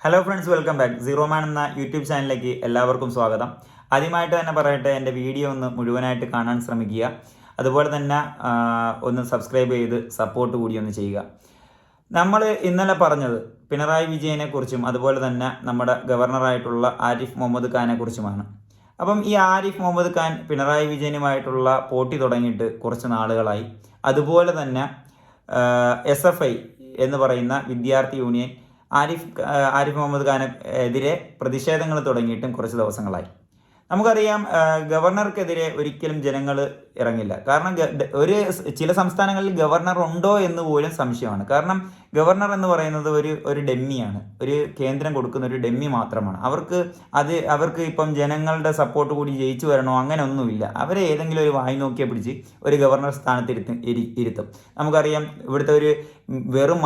Hello friends welcome back zero man എന്ന YouTube ചാനലിലേക്ക് എല്ലാവർക്കും സ്വാഗതം. ആദ്യമായിട്ട് തന്നെ പറയട്ടെ എന്റെ വീഡിയോ ഒന്ന് മുഴുവനായിട്ട് കാണാൻ ശ്രമിക്കുക. അതുപോലെ തന്നെ ഒന്ന് സബ്സ്ക്രൈബ് ചെയ്ത് സപ്പോർട്ട് കൂടി ഒന്ന് ചെയ്യുക. നമ്മൾ ഇന്നലെ പറഞ്ഞത് പിണറായി വിജയനെ കുറിച്ചും അതുപോലെ തന്നെ നമ്മുടെ ഗവർണറായിട്ടുള്ള ആരിഫ് മുഹമ്മദ് ഖാനെ കുറിച്ചുമാണ്. അപ്പം ഈ ആരിഫ് മുഹമ്മദ് ഖാൻ പിണറായി വിജയനുമായിട്ടുള്ള പോട്ടി തുടങ്ങിയിട്ട് കുറച്ച് നാളുകളായി. അതുപോലെ തന്നെ എസ് എഫ് ഐ എന്ന് പറയുന്ന വിദ്യാർത്ഥി യൂണിയൻ ആരിഫ് ആരിഫ് മുഹമ്മദ് ഖാന് എതിരെ പ്രതിഷേധങ്ങൾ തുടങ്ങിയിട്ടും കുറച്ച് ദിവസങ്ങളായി. നമുക്കറിയാം ഗവർണർക്കെതിരെ ഒരിക്കലും ജനങ്ങൾ ഇറങ്ങില്ല. കാരണം ഒരു ചില സംസ്ഥാനങ്ങളിൽ ഗവർണർ ഉണ്ടോ എന്ന് പോലും സംശയമാണ്. കാരണം ഗവർണർ എന്ന് പറയുന്നത് ഒരു ഒരു ഡെമ്മിയാണ്. ഒരു കേന്ദ്രം കൊടുക്കുന്ന ഒരു ഡെമ്മി മാത്രമാണ്. അവർക്ക് അത് അവർക്ക് ഇപ്പം ജനങ്ങളുടെ സപ്പോർട്ട് കൂടി ജയിച്ചു വരണോ അങ്ങനെ ഒന്നുമില്ല അവരെ ഏതെങ്കിലും ഒരു വായി നോക്കിയെ പിടിച്ച് ഒരു ഗവർണർ സ്ഥാനത്ത് ഇരുത്തും. നമുക്കറിയാം ഇവിടുത്തെ ഒരു വെറും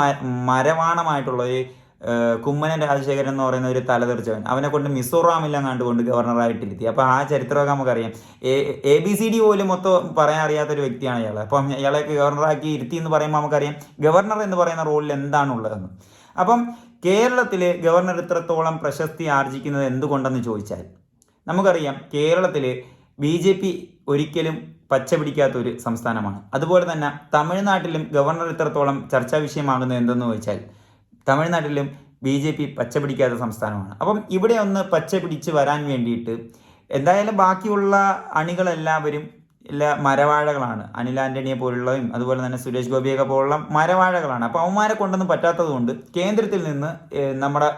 മരവാണമായിട്ടുള്ള ഒരു കുമ്മനം രാജശേഖരൻ എന്ന് പറയുന്ന ഒരു തലതെറിച്ചവൻ. അവനെ കൊണ്ട് മിസോറാമില്ല കൊണ്ട് ഗവർണറായിട്ടിരുത്തി അപ്പോൾ ആ ചരിത്രമൊക്കെ നമുക്കറിയാം. എ ബി സി ഡി പോലും മൊത്തം പറയാൻ അറിയാത്തൊരു വ്യക്തിയാണ് ഇയാൾ അപ്പം ഇയാളെയൊക്കെ ഗവർണറാക്കി ഇരുത്തി എന്ന് പറയുമ്പോൾ നമുക്കറിയാം ഗവർണർ എന്ന് പറയുന്ന റോളിൽ എന്താണുള്ളതെന്ന്. അപ്പം കേരളത്തിൽ ഗവർണർ ഇത്രത്തോളം പ്രശസ്തി ആർജിക്കുന്നത് എന്തുകൊണ്ടെന്ന് ചോദിച്ചാൽ നമുക്കറിയാം കേരളത്തിൽ ബി ജെ പി ഒരിക്കലും പച്ച പിടിക്കാത്ത ഒരു സംസ്ഥാനമാണ്. അതുപോലെ തന്നെ തമിഴ്നാട്ടിലും ഗവർണർ ഇത്രത്തോളം ചർച്ചാ വിഷയമാകുന്നത് എന്തെന്ന് ചോദിച്ചാൽ തമിഴ്നാട്ടിലും ബി ജെ പി പച്ച പിടിക്കാത്ത സംസ്ഥാനമാണ്. അപ്പം ഇവിടെ ഒന്ന് പച്ച പിടിച്ച് വരാൻ വേണ്ടിയിട്ട് എന്തായാലും ബാക്കിയുള്ള അണികളെല്ലാവരും എല്ലാ മരവാഴകളാണ്. അനിൽ ആന്റണിയെ പോലുള്ളതും അതുപോലെ തന്നെ സുരേഷ് ഗോപിയൊക്കെ പോലുള്ള മരവാഴകളാണ്. അപ്പോൾ അവന്മാരെ കൊണ്ടൊന്നും പറ്റാത്തതുകൊണ്ട് കേന്ദ്രത്തിൽ നിന്ന് നമ്മുടെ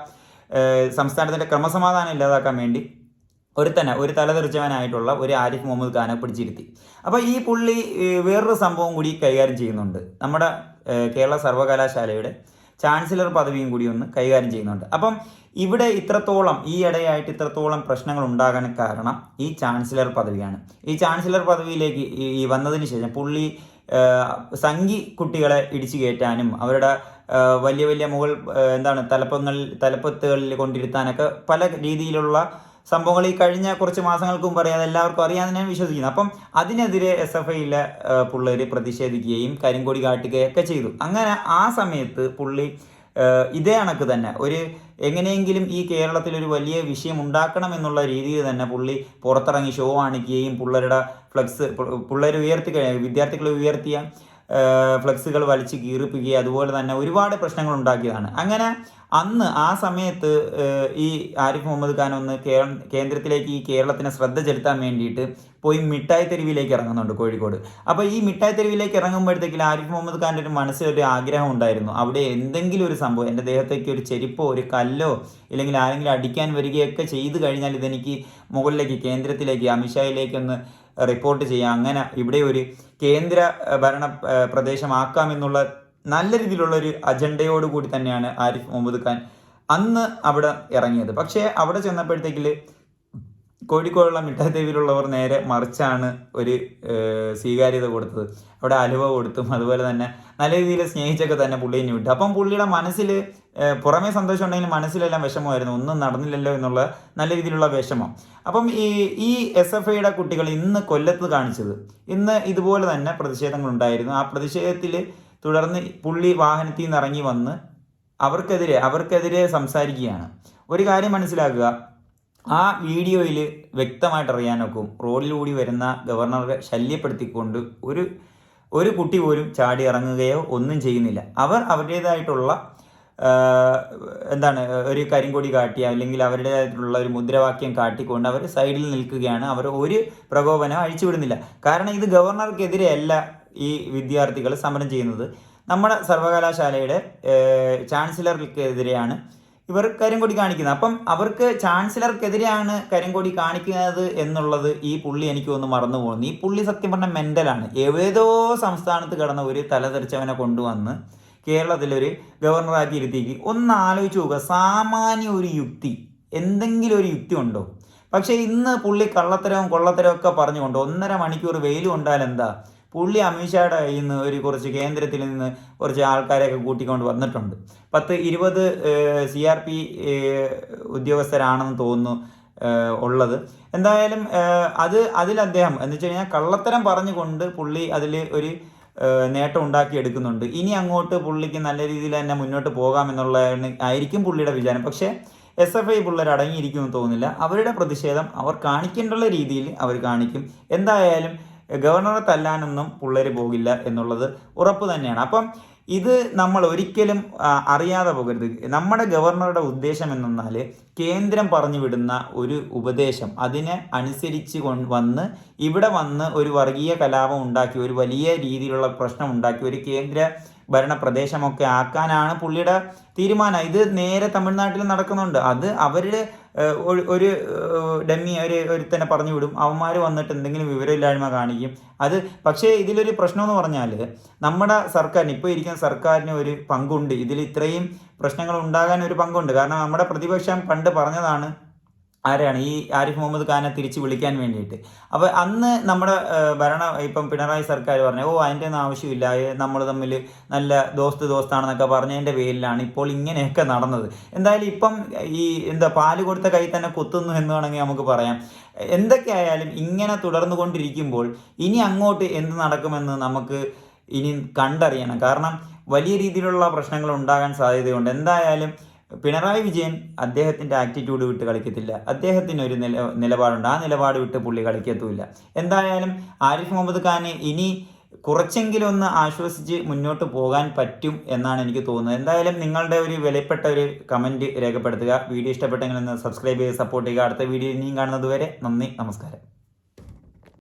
സംസ്ഥാനത്തിന്റെ ക്രമസമാധാനം ഇല്ലാതാക്കാൻ വേണ്ടി ഒരുത്തനെ ഒരു തലതെറിച്ചവനായിട്ടുള്ള ഒരു ആരിഫ് മുഹമ്മദ് ഖാനെ പിടിച്ചിരുത്തി. അപ്പോൾ ഈ പുള്ളി വേറൊരു സംഭവം കൂടി കൈകാര്യം ചെയ്യുന്നുണ്ട്. നമ്മുടെ കേരള സർവകലാശാലയുടെ ചാൻസലർ പദവിയും കൂടി ഒന്ന് കൈകാര്യം ചെയ്യുന്നുണ്ട്. അപ്പം ഇവിടെ ഇത്രത്തോളം ഈ ഇടയായിട്ട് ഇത്രത്തോളം പ്രശ്നങ്ങൾ ഉണ്ടാകാൻ കാരണം ഈ ചാൻസലർ പദവിയാണ്. ഈ ചാൻസലർ പദവിയിലേക്ക് ഈ വന്നതിന് ശേഷം പുള്ളി സംഘി കുട്ടികളെ ഇടിച്ചു കയറ്റാനും അവരുടെ വലിയ വലിയ മുകൾ എന്താണ് തലപ്പങ്ങളിൽ തലപ്പത്തുകളിൽ കൊണ്ടിരുത്താനൊക്കെ പല രീതിയിലുള്ള സംഭവങ്ങൾ ഈ കഴിഞ്ഞ കുറച്ച് മാസങ്ങൾക്ക് മുമ്പ് അറിയാതെ എല്ലാവർക്കും അറിയാമെന്ന് ഞാൻ വിശ്വസിക്കുന്നു. അപ്പം അതിനെതിരെ എസ് എഫ് ഐയിലെ പിള്ളേർ പ്രതിഷേധിക്കുകയും കരിങ്കോടി കാട്ടുകയൊക്കെ ചെയ്തു. അങ്ങനെ ആ സമയത്ത് പുള്ളി ഇതേ കണക്ക് തന്നെ. ഒരു എങ്ങനെയെങ്കിലും ഈ കേരളത്തിൽ ഒരു വലിയ വിഷയം ഉണ്ടാക്കണം എന്നുള്ള രീതിയിൽ തന്നെ പുള്ളി പുറത്തിറങ്ങി ഷോ കാണിക്കുകയും പിള്ളേരുടെ ഫ്ലക്സ് പിള്ളേർ ഉയർത്തി വിദ്യാർത്ഥികളെ ഉയർത്തിയ ഫ്ലക്സുകൾ വലിച്ച് കീറിപ്പിക്കുകയും അതുപോലെ തന്നെ ഒരുപാട് പ്രശ്നങ്ങൾ ഉണ്ടാക്കിയതാണ്. അങ്ങനെ അന്ന് ആ സമയത്ത് ഈ ആരിഫ് മുഹമ്മദ് ഖാൻ ഒന്ന് കേന്ദ്രത്തിലേക്ക് ഈ കേരളത്തിനെ ശ്രദ്ധ ചെലുത്താൻ വേണ്ടിയിട്ട് പോയി മിഠായി തെരുവിലേക്ക് ഇറങ്ങുന്നുണ്ട് കോഴിക്കോട്. അപ്പോൾ ഈ മിഠായി തെരുവിലേക്ക് ഇറങ്ങുമ്പോഴത്തേക്കും ആരിഫ് മുഹമ്മദ് ഖാന്റെ ഒരു മനസ്സിലൊരു ആഗ്രഹം ഉണ്ടായിരുന്നു. അവിടെ എന്തെങ്കിലും ഒരു സംഭവം എന്റെ ദേഹത്തേക്ക് ഒരു ചെരുപ്പോ ഒരു കല്ലോ ഇല്ലെങ്കിൽ ആരെങ്കിലും അടിക്കാൻ വരികയൊക്കെ ചെയ്തു കഴിഞ്ഞാൽ ഇതെനിക്ക് മുകളിലേക്ക് കേന്ദ്രത്തിലേക്ക് അമിത്ഷായിലേക്ക് ഒന്ന് റിപ്പോർട്ട് ചെയ്യാം. അങ്ങനെ ഇവിടെ ഒരു കേന്ദ്ര ഭരണ പ്രദേശമാക്കാമെന്നുള്ള നല്ല രീതിയിലുള്ള ഒരു അജണ്ടയോട് കൂടി തന്നെയാണ് ആരിഫ് മുഹമ്മദ് ഖാൻ അന്ന് അവിടെ ഇറങ്ങിയത്. പക്ഷേ അവിടെ ചെന്നപ്പോഴത്തേക്കിൽ കോഴിക്കോടുള്ള മിഠായി തെരുവിലുള്ളവർ നേരെ മറിച്ചാണ് ഒരു സ്വീകാര്യത കൊടുത്തത്. അവിടെ അലുവ കൊടുത്തും അതുപോലെ തന്നെ നല്ല രീതിയിൽ സ്നേഹിച്ചൊക്കെ തന്നെ പുള്ളിനെ വിട്ടു. അപ്പം പുള്ളിയുടെ മനസ്സിൽ പുറമേ സന്തോഷം ഉണ്ടെങ്കിലും മനസ്സിലെല്ലാം വിഷമമായിരുന്നു. ഒന്നും നടന്നില്ലല്ലോ എന്നുള്ള നല്ല രീതിയിലുള്ള വിഷമം. അപ്പം ഈ ഈ എസ് എഫ് ഐയുടെ കുട്ടികൾ ഇന്ന് കൊല്ലത്ത് കാണിച്ചത്. ഇന്ന് ഇതുപോലെ തന്നെ പ്രതിഷേധങ്ങൾ ഉണ്ടായിരുന്നു ആ പ്രതിഷേധത്തിൽ തുടർന്ന് പുള്ളി വാഹനത്തിൽ നിന്ന് ഇറങ്ങി വന്ന് അവർക്കെതിരെ അവർക്കെതിരെ സംസാരിക്കുകയാണ്. ഒരു കാര്യം മനസ്സിലാക്കുക. ആ വീഡിയോയിൽ വ്യക്തമായിട്ട് അറിയാനൊക്കും റോഡിലൂടി വരുന്ന ഗവർണറെ ശല്യപ്പെടുത്തിക്കൊണ്ട് ഒരു ഒരു കുട്ടി പോലും ചാടി ഇറങ്ങുകയോ ഒന്നും ചെയ്യുന്നില്ല. അവർ അവരുടേതായിട്ടുള്ള എന്താണ് ഒരു കരിങ്കൊടി കാട്ടി അല്ലെങ്കിൽ അവരുടേതായിട്ടുള്ള ഒരു മുദ്രാവാക്യം കാട്ടിക്കൊണ്ട് അവർ സൈഡിൽ നിൽക്കുകയാണ്. അവർ ഒരു പ്രകോപനം അഴിച്ചുവിടുന്നില്ല. കാരണം ഇത് ഗവർണർക്കെതിരെയല്ല ഈ വിദ്യാർത്ഥികൾ സമരം ചെയ്യുന്നത്. നമ്മുടെ സർവകലാശാലയുടെ ചാൻസലർക്കെതിരെയാണ് ഇവർ കരിങ്കൊടി കാണിക്കുന്നത്. അപ്പം അവർക്ക് ചാൻസലർക്കെതിരെയാണ് കരിങ്കൊടി കാണിക്കുന്നത് എന്നുള്ളത് ഈ പുള്ളി എനിക്ക് ഒന്ന് മറന്നു പോകുന്നു. ഈ പുള്ളി സത്യം പറഞ്ഞ മെന്റലാണ് ഏതോ സംസ്ഥാനത്ത് കിടന്ന ഒരു തലതെറിച്ചവനെ കൊണ്ടുവന്ന് കേരളത്തിലൊരു ഗവർണറാക്കി ഇരുത്തിക്ക് ഒന്ന് ആലോചിച്ച് നോക്കുക. സാമാന്യ ഒരു യുക്തി എന്തെങ്കിലും ഒരു യുക്തി ഉണ്ടോ? പക്ഷേ ഇന്ന് പുള്ളി കള്ളത്തരവും കൊള്ളത്തരവും ഒക്കെ പറഞ്ഞുകൊണ്ട് ഒന്നര മണിക്കൂർ വെയിൽ കൊണ്ടാൽ എന്താ? പുള്ളി അമിത്ഷായുടെ കയ്യിൽ നിന്ന് ഒരു കുറച്ച് കേന്ദ്രത്തിൽ നിന്ന് കുറച്ച് ആൾക്കാരെയൊക്കെ കൂട്ടിക്കൊണ്ട് വന്നിട്ടുണ്ട്. പത്ത് ഇരുപത് സി ആർ പി ഉദ്യോഗസ്ഥരാണെന്ന് തോന്നുന്നു ഉള്ളത്. എന്തായാലും അത് അതിൽ അദ്ദേഹം എന്ന് വെച്ച് കഴിഞ്ഞാൽ കള്ളത്തരം പറഞ്ഞുകൊണ്ട് പുള്ളി അതിൽ ഒരു നേട്ടം ഉണ്ടാക്കിയെടുക്കുന്നുണ്ട്. ഇനി അങ്ങോട്ട് പുള്ളിക്ക് നല്ല രീതിയിൽ തന്നെ മുന്നോട്ട് പോകാമെന്നുള്ള ആയിരിക്കും പുള്ളിയുടെ വിചാരം. പക്ഷേ എസ് എഫ് ഐ പിള്ളേർ അടങ്ങിയിരിക്കുമെന്ന് തോന്നുന്നില്ല. അവരുടെ പ്രതിഷേധം അവർ കാണിക്കേണ്ടുള്ള രീതിയിൽ അവർ കാണിക്കും. എന്തായാലും ഗവർണറെ തല്ലാനൊന്നും പിള്ളേർ പോകില്ല എന്നുള്ളത് ഉറപ്പ് തന്നെയാണ്. അപ്പം ഇത് നമ്മൾ ഒരിക്കലും അറിയാതെ പോകരുത്. നമ്മുടെ ഗവർണറുടെ ഉദ്ദേശം എന്നാൽ കേന്ദ്രം പറഞ്ഞു വിടുന്ന ഒരു ഉപദേശം അതിനെ അനുസരിച്ച് കൊണ്ട് വന്ന് ഇവിടെ വന്ന് ഒരു വർഗീയ കലാപം ഉണ്ടാക്കി ഒരു വലിയ രീതിയിലുള്ള പ്രശ്നം ഉണ്ടാക്കി ഒരു കേന്ദ്ര ഭരണ പ്രദേശമൊക്കെ ആക്കാനാണ് പുള്ളിയുടെ തീരുമാനം. ഇത് നേരെ തമിഴ്നാട്ടിൽ നടക്കുന്നുണ്ട്. അത് അവരുടെ ഒരു- ഡമ്മി ഒരു ഒരുത്തനെ പറഞ്ഞു വിടും. അവന്മാർ വന്നിട്ട് എന്തെങ്കിലും വിവരമില്ലായ്മ കാണിക്കും. അത് പക്ഷേ ഇതിലൊരു പ്രശ്നം എന്ന് പറഞ്ഞാൽ നമ്മുടെ സർക്കാരിന് ഇപ്പോൾ ഇരിക്കുന്ന സർക്കാരിന് ഒരു പങ്കുണ്ട്. ഇതിൽ ഇത്രയും പ്രശ്നങ്ങൾ ഉണ്ടാകാൻ ഒരു പങ്കുണ്ട്. കാരണം നമ്മുടെ പ്രതിപക്ഷം പണ്ട് പറഞ്ഞതാണ് ആരാണ് ഈ ആരിഫ് മുഹമ്മദ് ഖാനെ തിരിച്ച് വിളിക്കാൻ വേണ്ടിയിട്ട്. അപ്പോൾ അന്ന് നമ്മുടെ ഭരണ ഇപ്പം പിണറായി സർക്കാർ പറഞ്ഞു ഓ അതിന്റെ ഒന്നും ആവശ്യമില്ല. നമ്മൾ തമ്മിൽ നല്ല ദോസ്ത് ദോസ്താണെന്നൊക്കെ പറഞ്ഞതിന്റെ പേരിലാണ് ഇപ്പോൾ ഇങ്ങനെയൊക്കെ നടന്നത്. എന്തായാലും ഇപ്പം ഈ എന്താ പാൽ കൊടുത്ത കൈ തന്നെ കൊത്തുന്നു എന്ന് വേണമെങ്കിൽ നമുക്ക് പറയാം. എന്തൊക്കെയായാലും ഇങ്ങനെ തുടർന്നു കൊണ്ടിരിക്കുമ്പോൾ ഇനി അങ്ങോട്ട് എന്ത് നടക്കുമെന്ന് നമുക്ക് ഇനി കണ്ടറിയണം. കാരണം വലിയ രീതിയിലുള്ള പ്രശ്നങ്ങൾ ഉണ്ടാകാൻ സാധ്യതയുണ്ട്. എന്തായാലും പിണറായി വിജയൻ അദ്ദേഹത്തിന്റെ ആറ്റിറ്റ്യൂഡ് വിട്ട് കളിക്കത്തില്ല. അദ്ദേഹത്തിന് ഒരു നില നിലപാടുണ്ട്. ആ നിലപാട് വിട്ട് പുള്ളി കളിക്കത്തുമില്ല എന്തായാലും ആരിഫ് മുഹമ്മദ് ഖാനെ ഇനി കുറച്ചെങ്കിലും ഒന്ന് ആശ്വസിച്ച് മുന്നോട്ട് പോകാൻ പറ്റും എന്നാണ് എനിക്ക് തോന്നുന്നത്. എന്തായാലും നിങ്ങളുടെ ഒരു വിലപ്പെട്ട ഒരു കമന്റ് രേഖപ്പെടുത്തുക. വീഡിയോ ഇഷ്ടപ്പെട്ടെങ്കിൽ ഒന്ന് സബ്സ്ക്രൈബ് ചെയ്ത് സപ്പോർട്ട് ചെയ്യുക. അടുത്ത വീഡിയോ ഇനിയും കാണുന്നത് വരെ നന്ദി നമസ്കാരം.